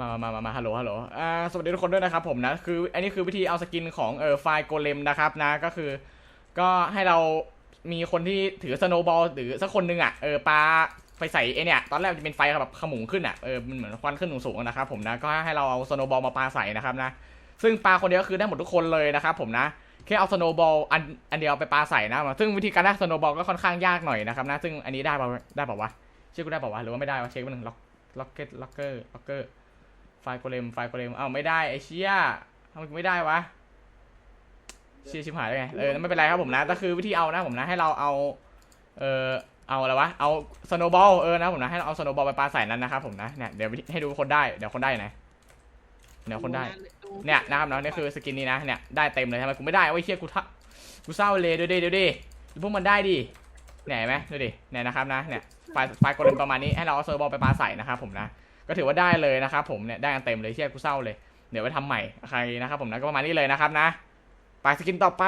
มามามามาฮัลโหล ฮัลโหล อ่า สวัสดีทุกคนด้วยนะครับผมนะ คือ อันนี้คือวิธีเอาสกินของเออไฟล์โกเลมนะครับนะ ก็คือ ก็ให้เรามีคนที่ถือสโนบอลหรือสักคนหนึงอะ เออปลาไปใส่ไอเนี่ย ตอนแรกมันจะเป็นไฟแบบขมุงขึ้นอะ เออ มันเหมือนควันขึ้นสูงๆนะครับผมนะ ก็ให้เราเอาสโนบอลมาปลาใส่นะครับนะ ซึ่งปลาคนเดียวก็คือได้หมดทุกคนเลยนะครับผมนะ แค่เอาสโนบอลอันอันเดียวไปปลาใส่นะ ซึ่งวิธีการได้สโนบอลก็ค่อนข้างยากหน่อยนะครับนะ ซึ่งอันนี้ได้ป่าได้ป่าวะเช็คกูได้ป่าวะหรือว่าไม่ได้วะเช็คไปหนึ่งล็อกล็อกเก็ตล็อกเกอร์ล็อกเกอร์ ไฟล์โกเลมไฟล์โกเลมเอ้าไม่ได้ไอเชี่ยทำไมกูไม่ได้วะเชี่ยชิบหายได้ไงเออไม่เป็นไรครับผมนะก็คือวิธีเอานะผมนะให้เราเอาเออเอาอะไรวะเอาสโนบอลเออนะผมนะให้เราเอาสโนบอลไปปาใส่นั้นนะครับผมนะเนี่ยเดี๋ยวให้ดูคนได้เดี๋ยวคนได้ไหนเดี๋ยวคนได้เนี่ยนะครับเนาะนี่คือสกินนี้นะเนี่ยได้เต็มเลยทำไมกูไม่ได้วะไอ้เชี่ยกูทะกูเศร้าเลยดูดิดูดิพวกมันได้ดิเนี่ยเห็นไหมดูดิเนี่ยนะครับนะเนี่ยไฟล์ไฟล์โกเลมประมาณนี้ให้เราเอาสโนบอลไปปาใส่นะครับผมนะ ก็ถือว่าได้เลยนะครับผมเนี่ยได้กันเต็มเลยเชี่ยกูเศร้าเลย เดี๋ยวไปทำใหม่ใครนะครับผมนะก็ประมาณนี้เลยนะครับนะไปสกินต่อไป